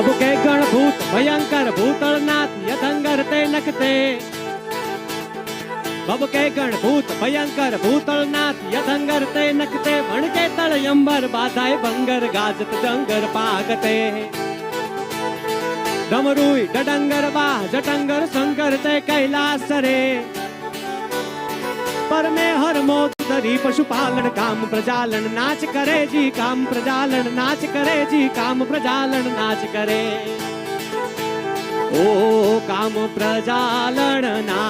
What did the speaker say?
अब के गणभूत भयंकर भूतलनाथ यथंगर ते नखते। बब के गण भूत भयंकर भूतल नाथ यथंगर ते नखते। भण के तल यंबर बाधाए बंगर गाजत डंगर पागते। डमरुई डडंगर बा जटंगर शंकर ते कैलास रे पर मैं हर मोद ધરી પશુપાલન, કામ પ્રજાલન, નાચ કરે જી, કામ પ્રજાલન, નાચ કરે જી, કામ પ્રજાલન, નાચ કરે. ઓ કામ પ્રજાલન